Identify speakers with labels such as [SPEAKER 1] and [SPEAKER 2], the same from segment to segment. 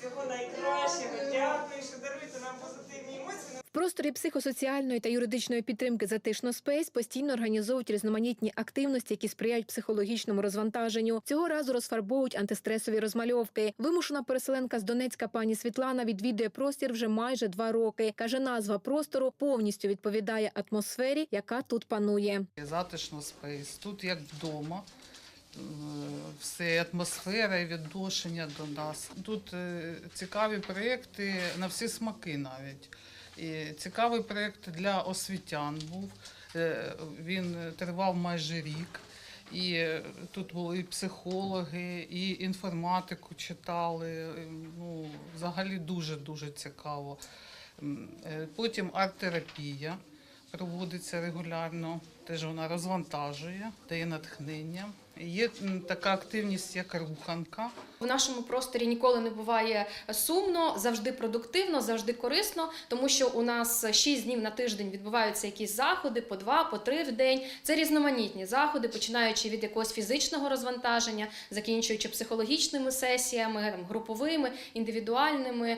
[SPEAKER 1] Всього найкращого. Дякую, що даруєте нам позитивні емоції.
[SPEAKER 2] В просторі психосоціальної та юридичної підтримки Затишно Спейс постійно організовують різноманітні активності, які сприяють психологічному розвантаженню. Цього разу розфарбовують антистресові розмальовки. Вимушена переселенка з Донецька пані Світлана відвідує простір вже майже два роки. каже, назва простору повністю відповідає атмосфері, яка тут панує.
[SPEAKER 3] Затишно спейс. Тут як вдома. Все атмосфера і відношення до нас. Тут е, цікаві проєкти на всі смаки навіть. І цікавий проєкт для освітян був. Е, Він тривав майже рік. І е, тут були і психологи, і інформатику читали. Ну, взагалі дуже-дуже цікаво. Потім арт-терапія проводиться регулярно. Теж вона розвантажує, дає натхнення. Є така активність, як руханка.
[SPEAKER 4] В нашому просторі ніколи не буває сумно, завжди продуктивно, завжди корисно, тому що у нас 6 днів на тиждень відбуваються якісь заходи, по два, по три в день. Це різноманітні заходи, починаючи від якогось фізичного розвантаження, закінчуючи психологічними сесіями, груповими, індивідуальними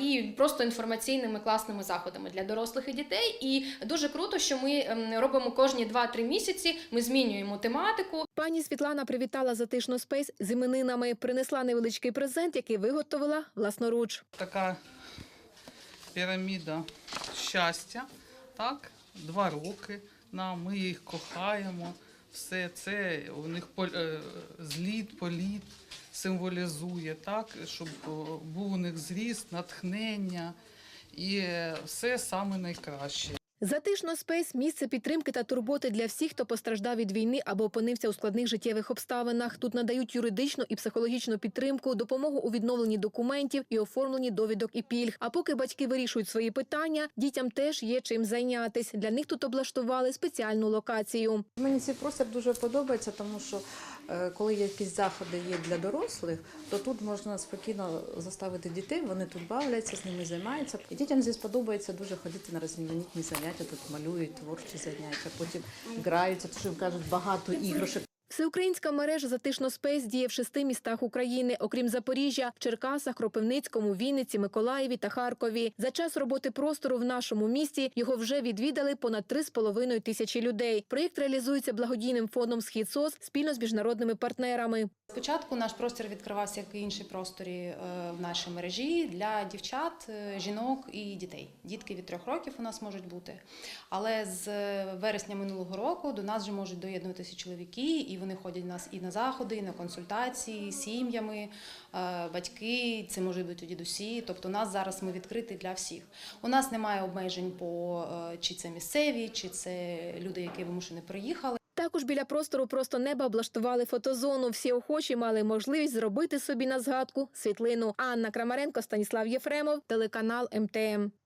[SPEAKER 4] і просто інформаційними класними заходами для дорослих і дітей. І дуже круто, що ми робимо кожні 2-3 місяці. Ми змінюємо тематику.
[SPEAKER 2] Пані Світлана привітала Затишно Спейс з іменинами. Принесла невеличкий презент, який виготовила власноруч.
[SPEAKER 3] Така піраміда щастя. Так, два роки. Нам, ми їх кохаємо. Все це у них е, зліт, політ символізує, так, щоб е, був у них зріст, натхнення і е, все саме найкраще.
[SPEAKER 2] Затишно Спейс місце підтримки та турботи для всіх, хто постраждав від війни або опинився у складних життєвих обставинах. Тут надають юридичну і психологічну підтримку, допомогу у відновленні документів і оформленні довідок і пільг. А поки батьки вирішують свої питання, дітям теж є чим зайнятись. Для них тут облаштували спеціальну локацію.
[SPEAKER 5] Мені цей простір дуже подобається, тому що коли якісь заходи є для дорослих, то тут можна спокійно заставити дітей, вони тут бавляться, з ними займаються. І дітям здесь подобається дуже ходити на різноманітні заняття, тут малюють творчі заняття, потім граються, що кажуть багато іграшок.
[SPEAKER 2] Всеукраїнська мережа Затишно Спейс діє в шести містах України, окрім Запоріжжя, в Черкасах, Кропивницькому, Вінниці, Миколаєві та Харкові. За час роботи простору в нашому місті його вже відвідали понад 3,5 тисячі людей. Проєкт реалізується благодійним фондом Схід СОС спільно з міжнародними партнерами.
[SPEAKER 4] Спочатку наш простір відкривався як і інші просторі е, в нашій мережі для дівчат, е, жінок і дітей. Дітки від трьох років у нас можуть бути. Але з вересня минулого року до нас вже можуть доєднуватися чоловіки, і вони ходять нас і на заходи, і на консультації з сім'ями, е, батьки, це можуть бути дідусі. Тобто, нас зараз ми відкриті для всіх. У нас немає обмежень по е, чи це місцеві, чи це люди, які вимушені приїхали.
[SPEAKER 2] Також біля простору просто неба облаштували фотозону. Всі охочі мали можливість зробити собі на згадку світлину. Анна Крамаренко, Станіслав Єфремов, телеканал МТМ.